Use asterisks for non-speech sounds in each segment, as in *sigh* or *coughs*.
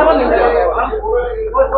Gracias.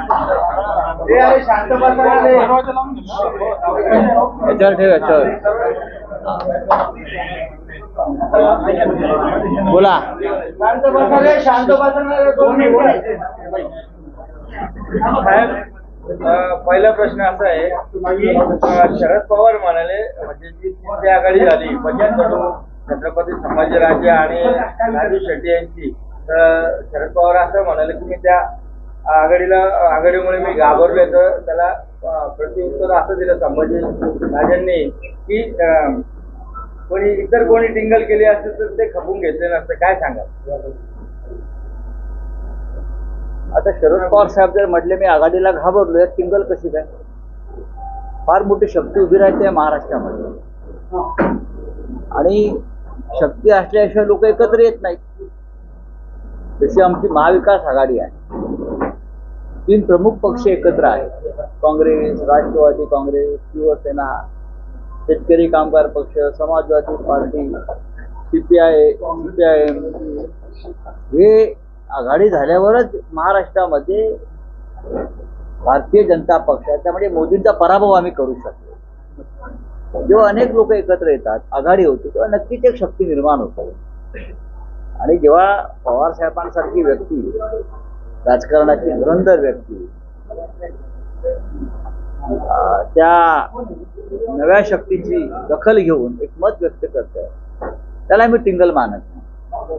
अरे शांत बसा ना रे. याच्यावर ठेव याच्यावर बोला शांत बसा रे शांत बसा पहिला प्रश्न असा आहे की शरद पवार म्हणाले म्हणजे जी सिंधी आघाडी झाली पंजाब छत्रपती संभाजीराजे आणि राजू शेट्टी यांची तर शरद पवार असं म्हणाले की मी त्या आघाडीला आघाडीमुळे मी घाबरलोय तर त्याला प्रत्युत्तर असं दिलं संभाजी राजांनी की कोणी इतर कोणी टिंगल केली असेल तर ते खपून घेतले नसते. काय सांगा आता शरद पवार साहेब जर म्हटले मी आघाडीला घाबरलोय टिंगल कशी काय? फार मोठी शक्ती उभी राहते या महाराष्ट्रामध्ये. आणि शक्ती असल्याशिवाय लोक एकत्र येत नाहीत. जशी आमची महाविकास आघाडी आहे. तीन प्रमुख पक्ष एकत्र आहेत. काँग्रेस राष्ट्रवादी काँग्रेस शिवसेना शेतकरी कामगार पक्ष समाजवादी पार्टी सीपीआय सीपीआयएम हे आघाडी झाल्यावरच महाराष्ट्रामध्ये भारतीय जनता पक्ष म्हणजे मोदींचा पराभव आम्ही करू शकतो. जेव्हा अनेक लोक एकत्र येतात आघाडी होते तेव्हा नक्कीच एक शक्ती निर्माण होते. आणि जेव्हा पवार साहेबांसारखी व्यक्ती राजकारणाची धुरंधर व्यक्ती त्या नव्या शक्तीची दखल घेऊन एक मत व्यक्त करत आहे त्याला मी टिंगल मानत नाही.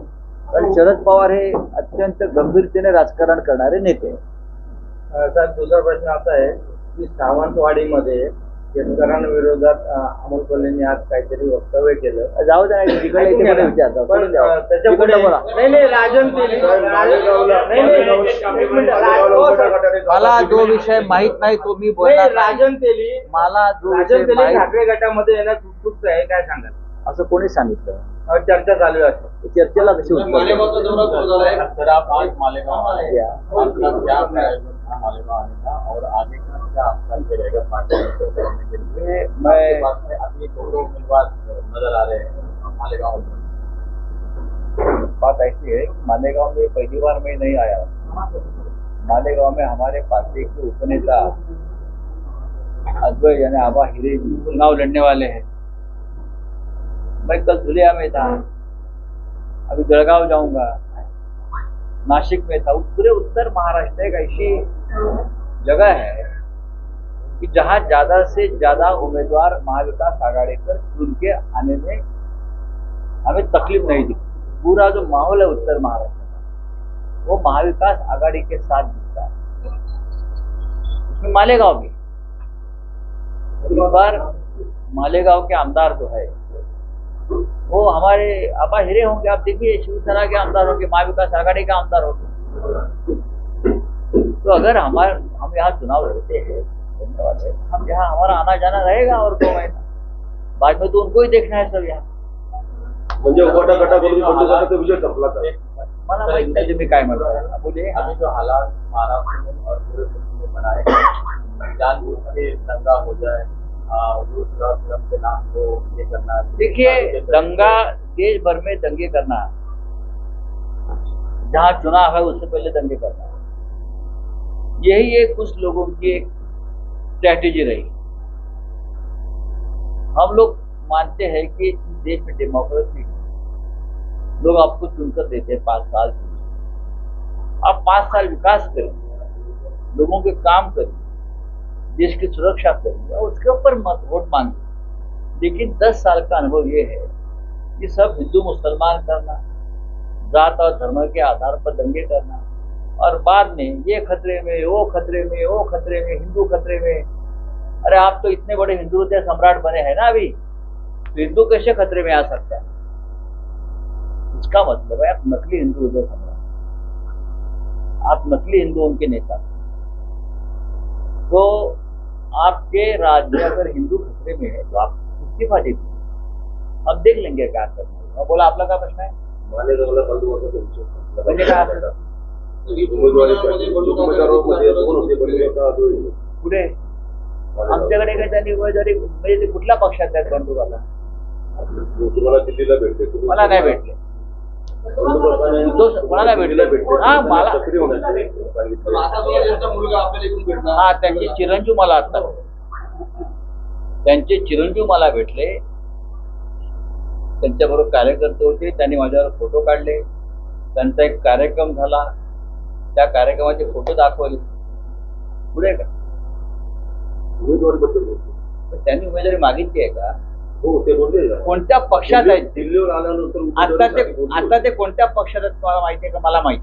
कारण शरद पवार हे अत्यंत गंभीरतेने राजकारण करणारे नेते. साहेब दुसरा प्रश्न असा आहे की सावंतवाडीमध्ये शेतकऱ्यांविरोधात अमोल कोल्हेंनी आज काहीतरी वक्तव्य केलं. जाऊ द्या नाही, तिकडे. विचारता. बोला. हो. मला जो विषय माहीत नाही तो मी बोलणार नाही. राजन तेली मला जो राजन विषय तेली ठाकरे गटामध्ये येण्यास उत्सुक आहे काय सांगाल? असं कोणी सांगितलं? चर्चा चालू आहे चर्चेला कशी उत्तर मालेगावचा दौरा सुरू झाला है सर आप आज मालेगांव आए या. आपका क्या प्रयोजन था मालेगांव आने का और आगे का क्या आपका ये रहेगा? पार्टी को करने के लिए मैं आपके पास में अभी दोनों उम्मीदवार नजर आ रहे हैं मालेगांव में। बात ऐसी है कि मालेगांव में पहली बार मैं नहीं आया। मालेगांव में हमारे पार्टी के उपनेता अद्वै यानी आबा हिरे चुनाव लड़ने वाले हैं। मैं कल धुलिया में था। अभी जलगांव जाऊँगा। नासिक में था। पूरे उत्तर महाराष्ट्र एक ऐसी जगह है कि जहाँ ज़्यादा से ज़्यादा उम्मीदवार महाविकास आघाड़ी पर चुन के आने में हमें तकलीफ़ नहीं दिखती। पूरा जो माहौल है उत्तर महाराष्ट्र का, वो महाविकास आघाड़ी के साथ दिखता है। उसमें मालेगांव भी। इस बार मालेगांव के आमदार जो है। वो हमारे आबा हिरे होंगे आप देखिए शिवसेना के आमदार होंगे महाविकास आघाड़ी के आमदार होंगे। तो अगर हमारे हम यहाँ चुनाव लड़ते हैं हैं, हम यहाँ हमारा आना जाना रहेगा और दो महीना बाद में तो उनको ही देखना है सब यहाँ। म्हणजे संपला मला माहीत नाही तुम्ही काय अभी जो हालात महाराष्ट्र और पूरे बनाए जानबूझ के दंगा हो जाए देखिए, दंगा देश भर में दंगे करना जहाँ चुनाव है, उससे पहले दंगे करना यही एक कुछ लोगों की एक स्ट्रैटेजी रही। हम लोग मानते हैं कि इस देश में डेमोक्रेसी लोग आपको चुनकर देते हैं पाँच साल आप पाँच साल विकास करिए लोगों के काम करिए देश की सुरक्षा करिए और उसके ऊपर वोट मांगे। लेकिन दस साल का अनुभव ये है कि सब हिंदू, मुसलमान करना, जात और धर्म के आधार पर दंगे करना और बाद में ये खतरे में, वो खतरे में, वो खतरे में, हिंदू खतरे में। अरे आप तो इतने बड़े हिंदू हृदय सम्राट बने हैं ना अभी। तो हिंदू कैसे खतरे में आ सकता है? इसका मतलब है आप नकली हिंदू हृदय सम्राट। आप नकली हिंदुओं के नेता। तो आपके राज्य अगर हिंदू खतरे में है तो आप इस्तीफा दीजिए अब देख लेंगे क्या करना है। मैं बोला आपला काय प्रश्न विषय म्हणजे काय आपलं? पुढे आमच्याकडे काही त्यांनी उमेदवारी म्हणजे ते कुठल्या पक्षात आहेत दिल्लीला भेटते तुम्ही- मला नाही भेटले। कोणाला भेटते हा, मला- हा त्यांचे चिरंजीव मला आता. त्यांचे चिरंजीव मला भेटले. त्यांच्याबरोबर कार्यकर्ते होते. त्यांनी माझ्यावर फोटो काढले. त्यांचा एक कार्यक्रम झाला. त्या कार्यक्रमाचे फोटो दाखवले. पुढे का? त्यांनी उमेदवारी मागितली आहे का. कोणत्या पक्षात आहेत ते? दिल्लीवर आल्यानंतर आता ते. आता ते कोणत्या पक्षात आहेत तुम्हाला माहिती आहे का? मला माहिती.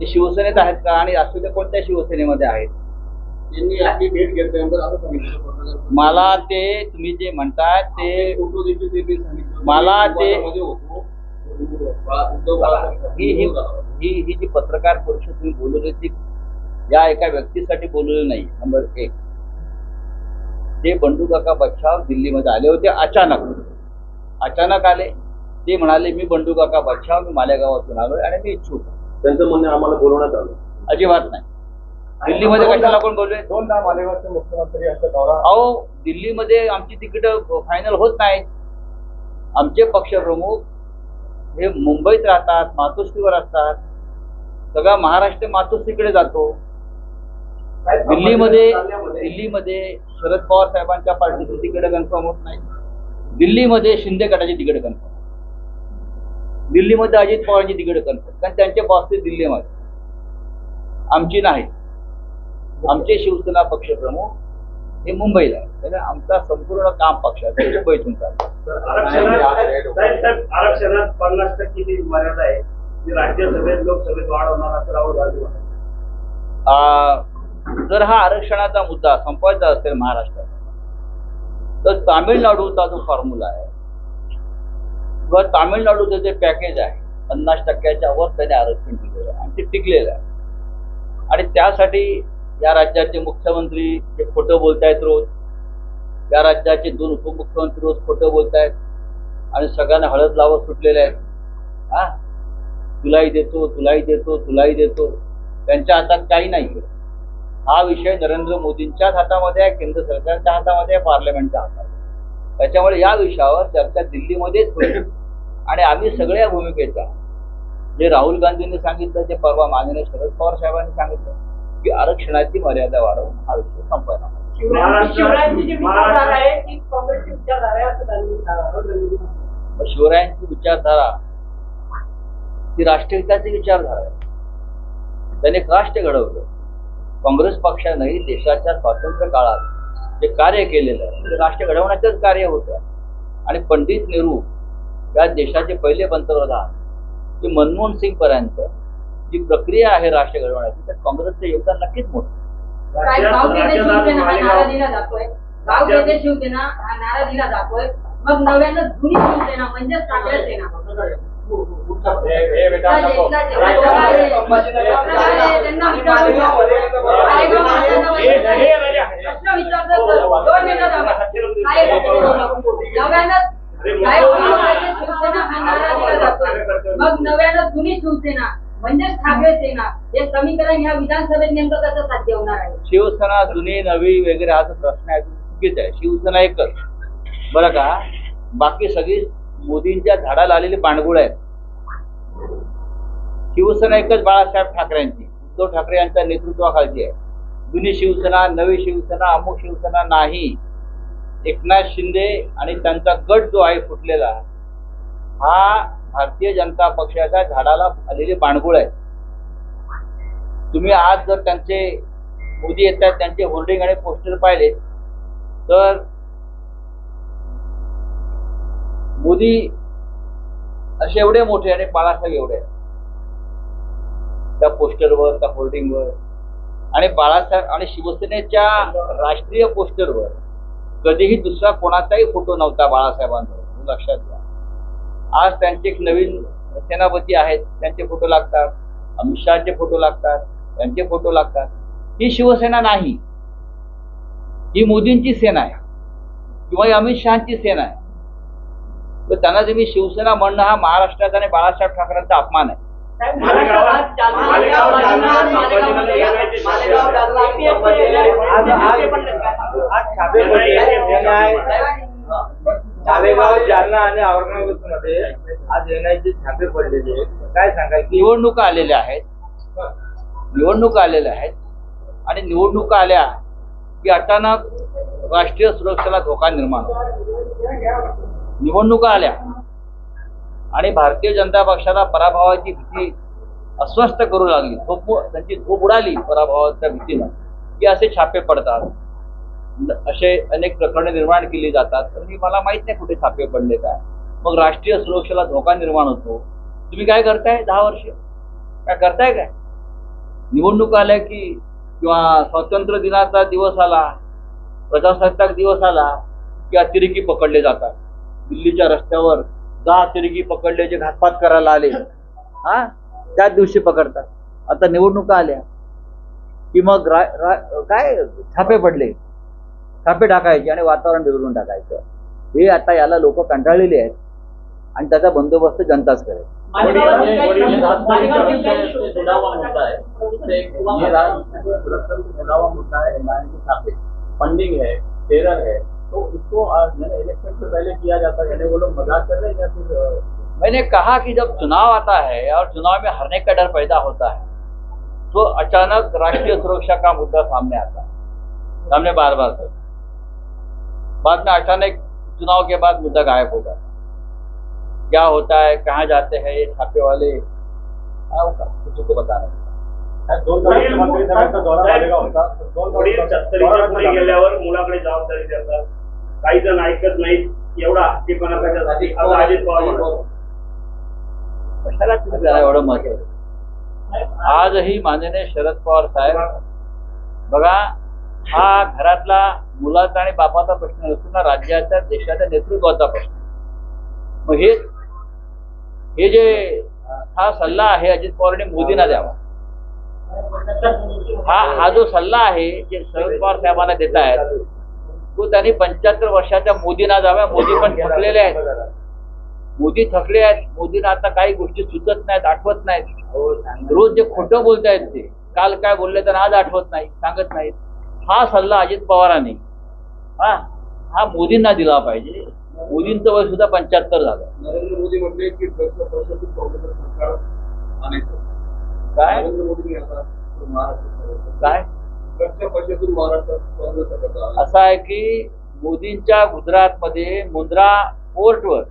ते शिवसेनेत आहेत का? आणि राष्ट्रवादी कोणत्या शिवसेनेमध्ये आहेत? असं मला ते तुम्ही जे म्हणताय ते ते मला ते- ही ही. ही ही जी पत्रकार परिषद तुम्ही बोलवली ती या एका व्यक्तीसाठी बोलवली नाही नंबर एक. ते बंडू काका बच्छाव दिल्लीमध्ये आले होते अचानक अचानक आले. ते म्हणाले मी बंडू काका बच्छाव मी मालेगावातून आलोय आणि मी इच्छुक. आहे." त्यांचं म्हणणे आम्हाला बोलवण्यात आलं. अजिबात नाही. दिल्लीमध्ये कशाला कोण बोलले दोनदा मालेगावचे मुख्यमंत्री यांचा दौरा अहो दिल्लीमध्ये आमची तिकीट फायनल होत नाही आमचे पक्षप्रमुख हे मुंबईत राहतात मातोश्रीवर असतात. सगळा महाराष्ट्र मातोश्रीकडे जातो. दिल्लीमध्ये दिल्लीमध्ये शरद पवार साहेबांच्या पार्टीची तिकीट कन्फर्म होत नाही. दिल्लीमध्ये शिंदे गटाची तिकीट कन्फर्म. दिल्लीमध्ये अजित पवारांची तिकीट कन्फर्म. कारण त्यांचे बॉस ते दिल्लीमध्ये. आमची नाही. आमचे शिवसेना पक्षप्रमुख हे मुंबईला आहे त्यामुळे आमचा संपूर्ण काम पक्षाचं मुंबईतून आरक्षणात पन्नास टक्के मर्यादा आहे राज्यसभेत लोकसभेत वाढ होणार असं राहुल गांधी जर हा आरक्षणाचा मुद्दा संपवायचा असेल महाराष्ट्रात तर तामिळनाडूचा जो फॉर्म्युला आहे किंवा तामिळनाडूचं जे पॅकेज आहे पन्नास टक्क्याच्या वर त्याने आरक्षण दिलेलं आहे आणि ते टिकलेलं आहे. आणि त्यासाठी या राज्याचे मुख्यमंत्री जे खोटं बोलतायत रोज या राज्याचे दोन उपमुख्यमंत्री रोज खोटं बोलतायत आणि सगळ्यांना हळद लावत सुटलेले आहेत. हा? तुलाही देतो तुलाही देतो तुलाही देतो. त्यांच्या हातात काही नाही हा विषय नरेंद्र मोदींच्याच हातामध्ये आहे केंद्र सरकारच्या हातामध्ये आहे पार्लमेंटच्या हातात आहे. त्याच्यामुळे या विषयावर चर्चा दिल्लीमध्येच होईल आणि आम्ही सगळ्या भूमिकेचा जे राहुल गांधींनी सांगितलं जे परवा माननीय शरद पवार साहेबांनी सांगितलं की आरक्षणाची मर्यादा वाढवून हा विषय. महाराष्ट्र- शिवरायांची विचारधारा ती राष्ट्रहिताची विचारधारा आहे त्याने राष्ट्र घडवलं काँग्रेस पक्षानेही देशाच्या स्वातंत्र्य काळात जे कार्य केलेलं आहे ते राष्ट्र घडवण्याचंच कार्य होतं. आणि पंडित नेहरू या देशाचे पहिले पंतप्रधान ते मनमोहन सिंग पर्यंत जी प्रक्रिया आहे राष्ट्र घडवण्याची त्यात काँग्रेसचं योगदान नक्कीच मोठं शिवसेना हा मालेगाव- नारा दिला जातोय. गाव गेले शिवसेना हा नारा दिला जातोय. मग नव्यानं जुनी शिवसेना म्हणजेच ठाकरे सेना. मग नव्यानं जुनी शिवसेना म्हणजे ठाकरे सेना हे समीकरण या विधानसभेत नेमकं कसं साध्य होणार आहे शिवसेना जुनी नवी वगैरे हा प्रश्न आहे तो चुकीचा आहे. शिवसेना एकच. बरं का? बाकी सगळी मोदींच्या झाडाला आलेले बांडगुळ आहेत. शिवसेना एकच बाळासाहेब ठाकरेंची उद्धव ठाकरे यांच्या नेतृत्वाखालची आहे. जुनी शिवसेना नवी शिवसेना अमुक शिवसेना नाही. एकनाथ शिंदे आणि त्यांचा गट जो आहे फुटलेला हा भारतीय जनता पक्षाच्या झाडाला आलेले बाणगुळ आहे तुम्ही आज जर त्यांचे मोदी येतात त्यांचे होर्डिंग आणि पोस्टर पाहिले तर मोदी असे एवढे मोठे आणि बाळासाहेब एवढे. त्या पोस्टरवर त्या होर्डिंगवर. आणि बाळासाहेब आणि शिवसेनेच्या राष्ट्रीय पोस्टरवर कधीही दुसरा कोणाचाही फोटो नव्हता बाळासाहेबांचा लक्षात घ्या. आज त्यांचे एक नवीन सेनापती आहेत त्यांचे फोटो लागतात. अमित शहाचे फोटो लागतात त्यांचे फोटो लागतात. ही शिवसेना नाही. ही मोदींची सेना आहे. किंवा अमित शहाची सेना आहे. तर त्यांना तुम्ही शिवसेना म्हणणं हा महाराष्ट्राचा आणि बाळासाहेब ठाकरेंचा अपमान आहे. जालना आणि औरंगाबादमध्ये. आज एनआयचे छापे पडलेले. काय निवडणुका आलेल्या आहेत. निवडणुका आलेल्या आहेत. आणि निवडणुका आल्या की अचानक राष्ट्रीय सुरक्षेला धोका निर्माण होतो. निवडणुका आल्या. आणि भारतीय जनता पक्षाला पराभवाची भीती अस्वस्थ करू लागली. झोप त्यांची झोप उडाली पराभवाच्या भीतीनं. की असे छापे पडतात. असे अनेक प्रकरणे निर्माण केली जातात. तर मी मला माहीत नाही कुठे छापे पडले काय. मग राष्ट्रीय सुरक्षेला धोका निर्माण होतो. तुम्ही काय करताय दहा वर्ष? काय करताय काय? निवडणूक आल्या की किंवा स्वातंत्र्य दिनाचा दिवस आला प्रजासत्ताक दिवस आला की अतिरेकी पकडले जातात. दिल्लीच्या रस्त्यावर दहा अतिरेकी पकडले जे घातपात करायला आले हा त्याच दिवशी पकडतात आता निवडणुका आल्या की मग काय छापे पडले छापे टाकायचे आणि वातावरण बिघडून टाकायचं हे आता याला लोक कंटाळलेले आहेत आणि त्याचा बंदोबस्त जनताच करेल है है फंडिंग है टेरर है तो इसको मैंने इलेक्शन से पहले किया जाता है वो लोग मज़ाक कर रहे हैं या फिर मैंने कहा कि जब चुनाव आता है और चुनाव में हारने का डर पैदा होता है तो अचानक राष्ट्रीय सुरक्षा का मुद्दा सामने आता है। सामने बार बार से। बाद में अचानक चुनाव के बाद मुद्दा गायब हो जाता है। क्या होता है कहाँ जाते हैं ये छापे वाले हाँ, किसी को बता मुलाकडे जबाबदारी देतात। काही जण ऐकत नाहीत एवढा हत्तीपणा अजित पवार एवढं महत्त्व आजही माननीय शरद पवार साहेब बघा हा घरातला मुलाचा आणि बापाचा प्रश्न नसून ना राज्याच्या देशाच्या नेतृत्वाचा प्रश्न मग हे हे जे हा सल्ला आहे अजित पवारांनी मोदींना द्यावा. हा हा जो सल्ला आहे जे शरद पवार साहेबांना देत आहेत तो त्यांनी पंच्याहत्तर वर्षाच्या मोदींना जाव्या. मोदी पण थकलेले आहेत. मोदी थकले आहेत. मोदींना आता काही गोष्टी सुचत नाहीत आठवत नाहीत. रोज जे खोटं बोलतायत ते. काल काय बोलले तर आज आठवत नाही सांगत नाहीत. हा सल्ला अजित पवारांनी हा हा मोदींना दिला पाहिजे. मोदींचं वय सुद्धा पंच्याहत्तर झालं. नरेंद्र मोदी म्हटले की काय? काय? ड्रग्सच्या असं आहे की मोदींच्या गुजरातमध्ये मुंद्रा पोर्टवर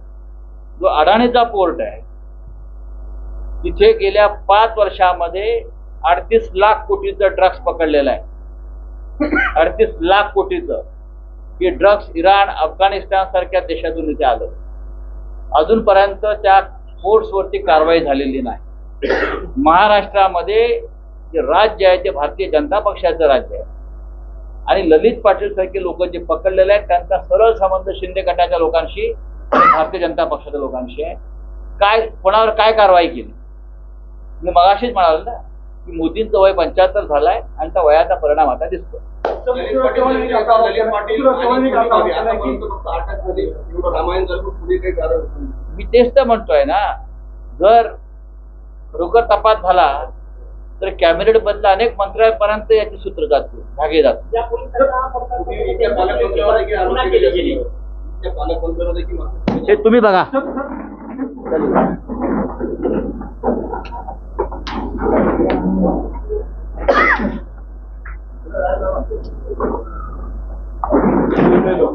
जो अडाणीचा पोर्ट आहे तिथे गेल्या पाच वर्षामध्ये अडतीस लाख कोटीचं ड्रग्स पकडलेलं आहे. अडतीस लाख कोटीचं. हे ड्रग्स इराण अफगाणिस्तान सारख्या देशातून इथे आलं. अजूनपर्यंत त्या पोर्ट्सवरती कारवाई झालेली नाही. महाराष्ट्रामध्ये जे राज्य आहे ते भारतीय जनता पक्षाचं राज्य आहे. आणि ललित पाटील सारखे लोक जे पकडलेले आहेत त्यांचा सरळ संबंध शिंदे गटाच्या लोकांशी आणि भारतीय जनता पक्षाच्या लोकांशी आहे. काय कोणावर काय कारवाई केली? मी मगाशीच म्हणाल ना की मोदींचं वय पंच्याहत्तर झालंय आणि त्या वयाचा परिणाम आता दिसतो. मी तेच तर म्हणतोय ना जर खरोखर तपास झाला तर कॅबिनेट मधल्या अनेक मंत्र्यांपर्यंत याचे सूत्र जाते भागे जाते. हे तुम्ही बघा. *coughs*